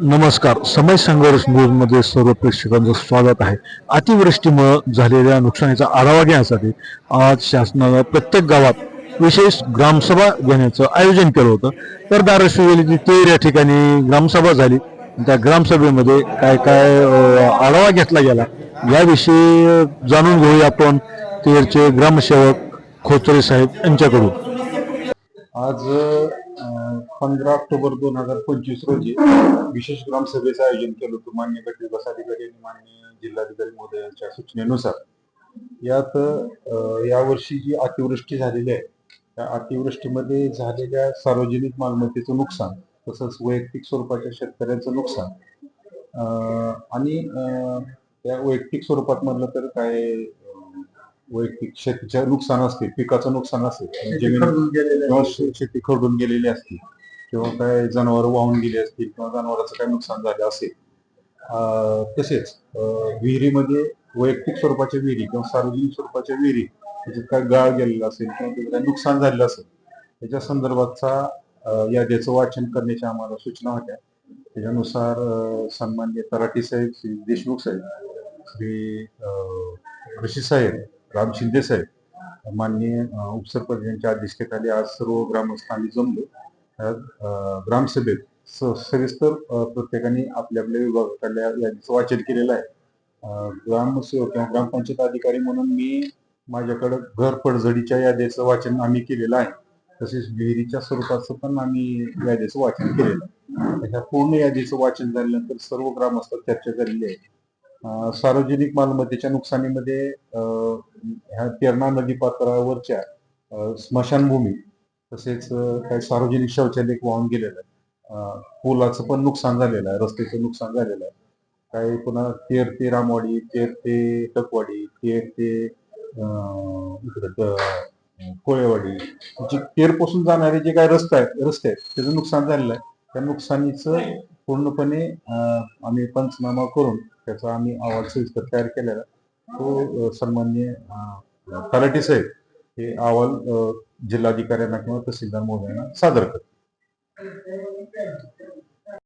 नमस्कार. समय संघर्ष न्यूजमध्ये सर्व प्रेक्षकांचं स्वागत आहे. अतिवृष्टीमुळे झालेल्या नुकसानीचा आढावा घेण्यासाठी आज शासनानं प्रत्येक गावात विशेष ग्रामसभा घेण्याचं आयोजन केलं होतं. तर धाराशिवली तेर या ठिकाणी ग्रामसभा झाली. त्या ग्रामसभेमध्ये काय काय आढावा घेतला गेला याविषयी जाणून घेऊया आपण. तेरचे ग्रामसेवक खोचरे साहेब यांच्याकडून. आज पंधरा ऑक्टोबर दोन हजार पंचवीस रोजी विशेष ग्रामसभेचं आयोजन केलं होतं. मान्य गट विकास अधिकारी आणि मान्य जिल्हाधिकारी महोदयांच्या सूचनेनुसार. यात यावर्षी जी अतिवृष्टी झालेली आहे त्या अतिवृष्टीमध्ये झालेल्या सार्वजनिक मालमत्तेचं नुकसान तसंच वैयक्तिक स्वरूपाच्या शेतकऱ्यांचं नुकसान आणि त्या वैयक्तिक स्वरूपात म्हटलं तर काय वैयक्तिक शेतीचं नुकसान असते पिकाचं नुकसान असेल जमीन किंवा शे- शेती खरडून गेलेली असतील किंवा काय जनावर वाहून गेली असतील किंवा जनावरांचं काय नुकसान झालं असेल. तसेच विहिरीमध्ये वैयक्तिक स्वरूपाच्या विहिरी किंवा सार्वजनिक स्वरूपाच्या विहिरी त्याच्यात काय गाळ गेलेला असेल किंवा त्याचं काय नुकसान झालेलं असेल त्याच्या संदर्भातचा याद्याचं वाचन करण्याच्या आम्हाला सूचना होत्या. त्याच्यानुसार अं, सन्माननीय तराटी साहेब श्री देशमुख साहेब श्री ऋषी साहेब राम शिंदे साहेब माननीय उपसरपंच यांच्या अध्यक्षतेखाली आज सर्व ग्रामस्थांनी जमलो. ग्रामसभेत स- सविस्तर प्रत्येकाने आपल्या आपल्या विभागाकडल्या यादीचं वाचन केलेलं आहे. ग्रामसेवक किंवा ग्रामपंचायत अधिकारी म्हणून मी माझ्याकडं घर पडझडीच्या यादीचं वाचन आम्ही केलेलं आहे. तसेच विहिरीच्या स्वरूपाचं पण आम्ही यादीचं वाचन केलेलं आहे. ह्या पूर्ण यादीचं वाचन झाल्यानंतर सर्व ग्रामस्थ चर्चा झालेली आहे. सार्वजनिक मालमत्तेच्या नुकसानीमध्ये ह्या तेरणा नदी पात्रावरच्या स्मशानभूमी तसेच काही सार्वजनिक शौचालय वाहून गेलेलं आहे. पुलाचं पण नुकसान झालेलं आहे रस्त्याचं नुकसान झालेलं आहे. काही पुन्हा तेर ते रामवाडी तेर ते टकवाडी तेर ते इकडं कोळेवाडी जे तेरपासून जाणारे जे काही रस्ते आहेत रस्ते आहेत त्याचं नुकसान झालेलं आहे. त्या नुकसानीचं पूर्णपणे आम्ही पंचनामा करून त्याचा आम्ही अहवाल सविस्तर तयार केलेला. तो सन्मान्य तलाठी साहेब हे अहवाल जिल्हाधिकाऱ्यांना किंवा तहसीलदार महोदयांना सादर करतो